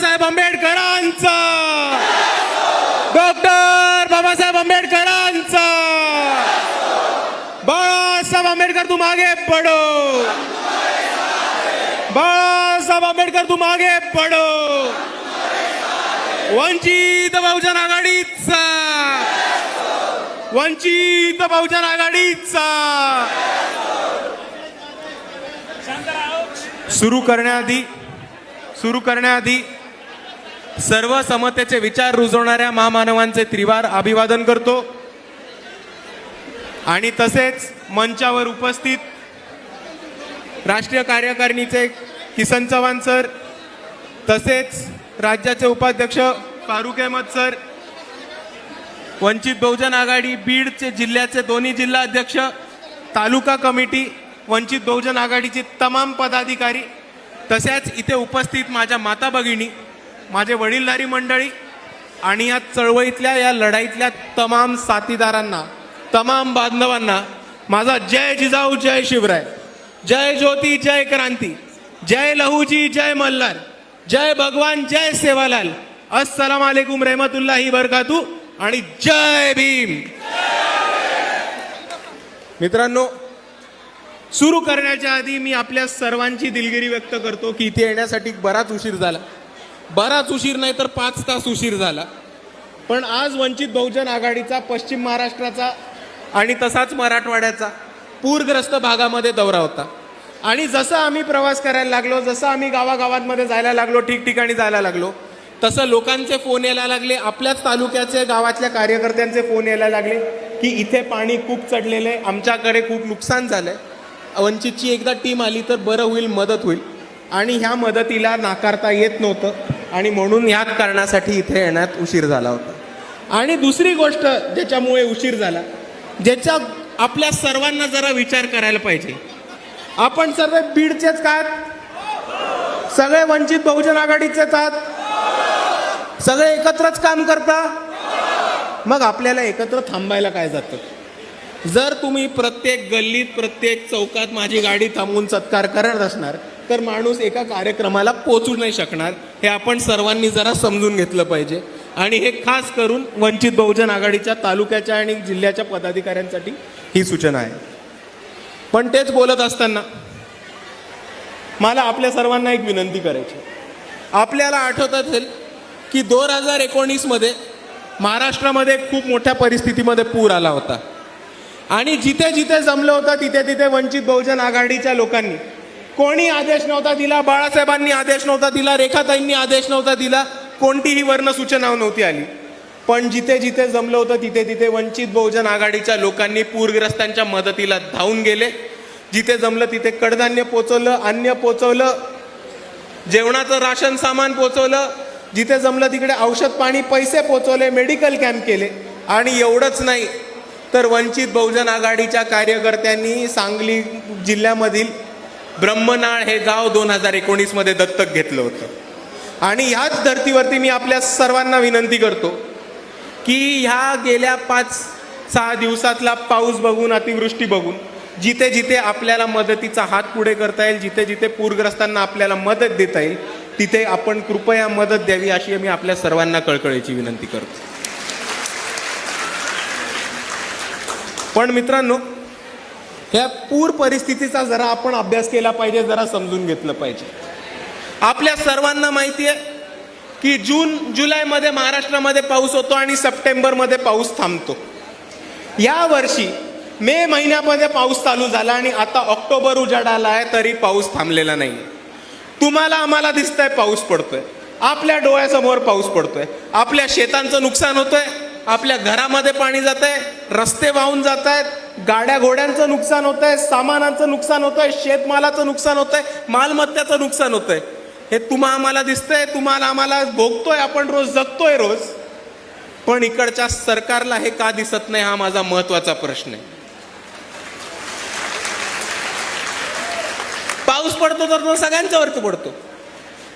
बाबासाहेब आंबेडकरांचा. डॉक्टर बाबासाहेब आंबेडकरांचा. बाळासाहेब आंबेडकर तू मागे पडो. बाळासाहेब आंबेडकर तू मागे पडो. वंचित बहुजन आघाडीचा. वंचित बहुजन आघाडीचा. सुरू करण्याआधी सुरू करण्याआधी सर्व समतेचे विचार रुजवणाऱ्या महामानवांचे त्रिवार अभिवादन करतो. आणि तसेच मंचावर उपस्थित राष्ट्रीय कार्यकारिणीचे किसन चव्हाण सर तसेच राज्याचे उपाध्यक्ष फारुख अहमद सर वंचित बहुजन आघाडी बीडचे जिल्ह्याचे दोन्ही जिल्हा अध्यक्ष तालुका कमिटी वंचित बहुजन आघाडीची तमाम पदाधिकारी तसेच इथे उपस्थित माझ्या माता भगिनी माझे वडीलधारी मंडळी आणि या चळवळीतल्या या लढाईतल्या तमाम साथीदारांना तमाम बांधवांना माझा जय जिजाऊ जय शिवराय. जय ज्योती जय क्रांती. जय लहूजी जय मल्हार. जय भगवान जय सेवालाल. अस्सलाम वालेकुम रहमतुल्लाही बरकातू आणि जय भीम. मित्रांनो सुरू करण्याच्या आधी मी आपल्या सर्वांची दिलगिरी व्यक्त करतो की इथे येण्यासाठी बराच उशीर झाला. बराच उशीर नाही तर पाच तास उशीर झाला. पण आज वंचित बहुजन आघाडीचा पश्चिम महाराष्ट्राचा आणि तसाच मराठवाड्याचा पूरग्रस्त भागामध्ये दौरा होता. आणि जसं आम्ही प्रवास करायला लागलो जसं आम्ही गावागावांमध्ये जायला लागलो ठिकठिकाणी जायला लागलो तसं लोकांचे फोन यायला लागले आपल्याच तालुक्याचे गावातल्या कार्यकर्त्यांचे फोन यायला लागले की इथे पाणी खूप चढलेलं आहे आमच्याकडे खूप नुकसान झालं आहे वंचितची एकदा टीम आली तर बरं होईल मदत होईल. आणि ह्या मदतीला नाकारता येत नव्हतं. आणि म्हणून ह्याच कारणासाठी इथे येण्यात उशीर झाला होता. आणि दुसरी गोष्ट ज्याच्यामुळे उशीर झाला ज्याच्या आपल्या सर्वांना जरा विचार करायला पाहिजे. आपण सर्व बीडचेच का सगळे वंचित बहुजन आघाडीचेच आहात? सगळे एकत्रच काम करता? मग आपल्याला एकत्र थांबायला काय जातं? जर तुम्ही प्रत्येक गल्लीत प्रत्येक चौकात माझी गाडी थांबवून सत्कार करत असणार तर माणूस एका कार्यक्रमाला पोचू नाही शकणार हे आपण सर्वांनी जरा समजून घेतलं पाहिजे. आणि हे खास करून वंचित बहुजन आघाडीच्या तालुक्याच्या आणि जिल्ह्याच्या पदाधिकाऱ्यांसाठी ही सूचना आहे. पण तेच बोलत असताना मला आपल्या सर्वांना एक विनंती करायची आपल्याला आठवत असेल की दोन हजार एकोणीसमध्ये महाराष्ट्रामध्ये खूप मोठ्या परिस्थितीमध्ये पूर आला होता. आणि जिथे जिथे जमलं होतं तिथे तिथे वंचित बहुजन आघाडीच्या लोकांनी कोणी आदेश नव्हता दिला बाळासाहेबांनी आदेश नव्हता दिला रेखाताईंनी आदेश नव्हता दिला कोणतीही वर्ण सूचना नव्हती आली. पण जिथे जिथे जमलं होतं तिथे तिथे वंचित बहुजन आघाडीच्या लोकांनी पूरग्रस्तांच्या मदतीला धावून गेले. जिथे जमलं तिथे कडधान्य पोचवलं अन्न पोचवलं जेवणाचं राशन सामान पोचवलं. जिथे जमलं तिकडे औषध पाणी पैसे पोचवले मेडिकल कॅम्प केले. आणि एवढंच नाही तर वंचित बहुजन आघाडीच्या कार्यकर्त्यांनी सांगली जिल्ह्यामधील ब्रह्मनाळ हे गाव दोन हजार एकोणीसमध्ये दत्तक घेतलं होतं. आणि ह्याच धर्तीवरती मी आपल्या सर्वांना विनंती करतो की ह्या गेल्या पाच सहा दिवसातला पाऊस बघून अतिवृष्टी बघून जिथे जिथे आपल्याला मदतीचा हात पुढे करता येईल जिथे जिथे पूरग्रस्तांना आपल्याला मदत देता येईल तिथे आपण कृपया मदत द्यावी अशी मी आपल्या सर्वांना कळकळीची विनंती करतो. पण मित्रांनो ह्या पूर परिस्थितीचा जरा आपण अभ्यास केला पाहिजे जरा समजून घेतलं पाहिजे. आपल्या सर्वांना माहिती आहे की जून जुलैमध्ये महाराष्ट्रामध्ये पाऊस होतो आणि सप्टेंबरमध्ये पाऊस थांबतो. या वर्षी मे महिन्यामध्ये पाऊस चालू झाला आणि आता ऑक्टोबर उजाडाला आहे तरी पाऊस थांबलेला नाही. तुम्हाला आम्हाला दिसतंय पाऊस पडतोय. आपल्या डोळ्यासमोर पाऊस पडतोय. आपल्या शेतांचं नुकसान होतंय. आपल्या घरामध्ये पाणी जात आहे रस्ते वाहून जात आहेत गाड्या घोड्यांचं नुकसान होत आहे सामानाचं नुकसान होत आहे शेतमालाचं नुकसान होत आहे मालमत्त्याचं नुकसान होत आहे हे तुम्हा आम्हाला दिसतंय तुम्हाला आम्हाला भोगतोय आपण रोज जगतोय रोज. पण इकडच्या सरकारला हे का दिसत नाही हा माझा महत्त्वाचा प्रश्न आहे. पाऊस पडतो तर तो सगळ्यांच्यावरती पडतो.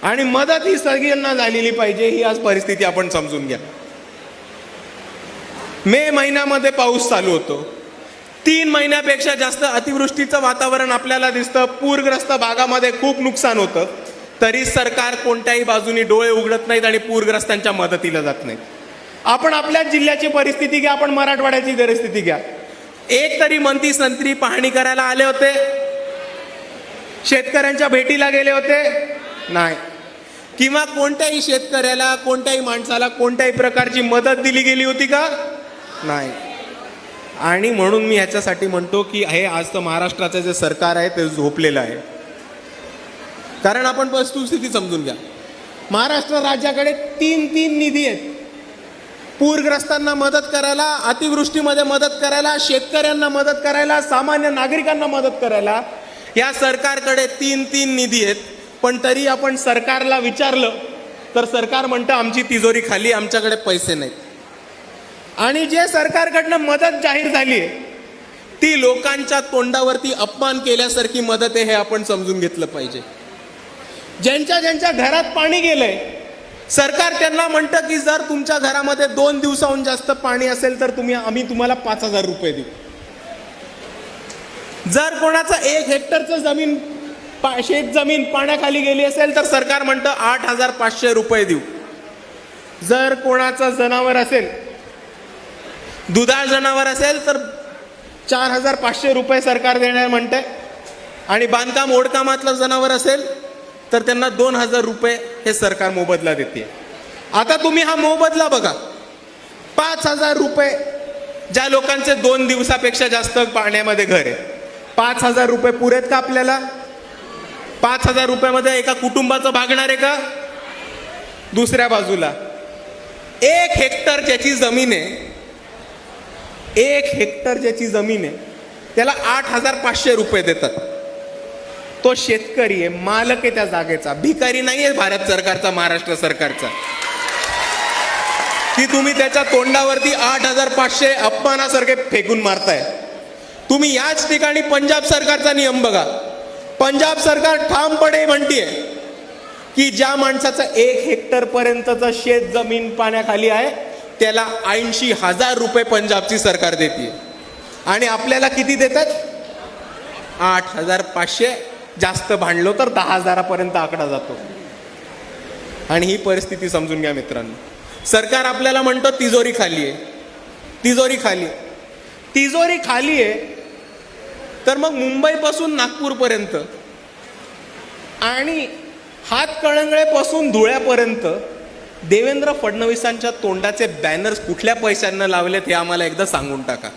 आणि मदत ही सगळ्यांना झालेली पाहिजे ही आज परिस्थिती आपण समजून घ्या. मे महिन्यामध्ये पाऊस चालू होतो. तीन महिन्यापेक्षा जास्त अतिवृष्टीचं वातावरण आपल्याला दिसतं. पूरग्रस्त भागामध्ये खूप नुकसान होतं. तरी सरकार कोणत्याही बाजूनी डोळे उघडत नाहीत आणि पूरग्रस्तांच्या मदतीला जात नाही आपण आपल्या जिल्ह्याची परिस्थिती घ्या आपण मराठवाड्याची परिस्थिती घ्या. एक तरी मंत्री संत्री पाहणी करायला आले होते. शेतकऱ्यांच्या भेटीला गेले होते. नाही. किंवा कोणत्याही शेतकऱ्याला कोणत्याही माणसाला कोणत्याही प्रकारची मदत दिली गेली होती का? नाही. आणि म्हणून मी ह्याच्यासाठी म्हणतो की हे आज तर महाराष्ट्राचं जे सरकार आहे ते झोपलेलं आहे. कारण आपण वस्तुस्थिती समजून घ्या. महाराष्ट्र राज्याकडे तीन तीन निधी आहेत. पूरग्रस्तांना मदत करायला अतिवृष्टीमध्ये मदत करायला शेतकऱ्यांना मदत करायला सामान्य नागरिकांना मदत करायला या सरकारकडे तीन तीन निधी आहेत. पण तरी आपण सरकारला विचारलं तर सरकार म्हणतं आमची तिजोरी खाली आमच्याकडे पैसे नाहीत. आणि जे सरकारकडनं मदत जाहीर झाली आहे ती लोकांच्या तोंडावरती अपमान केल्यासारखी मदत आहे हे आपण समजून घेतलं पाहिजे. ज्यांच्या ज्यांच्या घरात पाणी गेलंय सरकार त्यांना म्हणतं की जर तुमच्या घरामध्ये दोन दिवसाहून जास्त पाणी असेल तर तुम्ही आम्ही तुम्हाला पाच हजार रुपये देऊ. जर कोणाचं एक हेक्टरचं जमीन पा शेत जमीन पाण्याखाली गेली असेल तर सरकार म्हणतं आठ हजार पाचशे रुपये देऊ. जर कोणाचं जनावर असेल दुधाळ जनावर असेल तर चार हजार पाचशे रुपये सरकार देणार म्हणते. आणि बांधकाम ओढकामातलं जनावर असेल तर त्यांना दोन हजार रुपये हे सरकार मोबदला देते. आता तुम्ही हा मोबदला बघा. पाच हजार रुपये ज्या लोकांचे दोन दिवसापेक्षा जास्त पाण्यामध्ये घर आहे. पाच हजार रुपये पुरेत का आपल्याला? पाच हजार रुपयामध्ये एका कुटुंबाचं भागणार आहे का? दुसऱ्या बाजूला. एक हेक्टर ज्याची जमीन आहे एक हेक्टर ज्याची जमीन आहे त्याला आठ हजार पाचशे रुपये देतात. तो शेतकरी आहे मालक आहे त्या जागेचा भिकारी नाही आहे भारत सरकारचा महाराष्ट्र सरकारचा. की तुम्ही त्याच्या तोंडावरती आठ हजार पाचशे अपमानासारखे फेकून मारताय. तुम्ही याच ठिकाणी पंजाब सरकारचा नियम बघा. पंजाब सरकार ठामपणे म्हणतीये की ज्या माणसाचं एक हेक्टर पर्यंतचं शेत जमीन पाण्याखाली आहे त्याला ऐंशी हजार रुपये पंजाबची सरकार देते. आणि आपल्याला किती देतात? आठ हजार पाचशे. जास्त भांडलो तर दहा हजारापर्यंत आकडा जातो. आणि ही परिस्थिती समजून घ्या मित्रांनो. सरकार आपल्याला म्हणतो तिजोरी खाली आहे. तिजोरी खाली आहे. तिजोरी खाली आहे. तर मग मुंबईपासून नागपूरपर्यंत आणि हातकळंगळेपासून धुळ्यापर्यंत देवेंद्र फडणवीसांच्या तोंडाचे बॅनर्स कुठल्या पैशांना लावलेत हे आम्हाला एकदा सांगून टाका.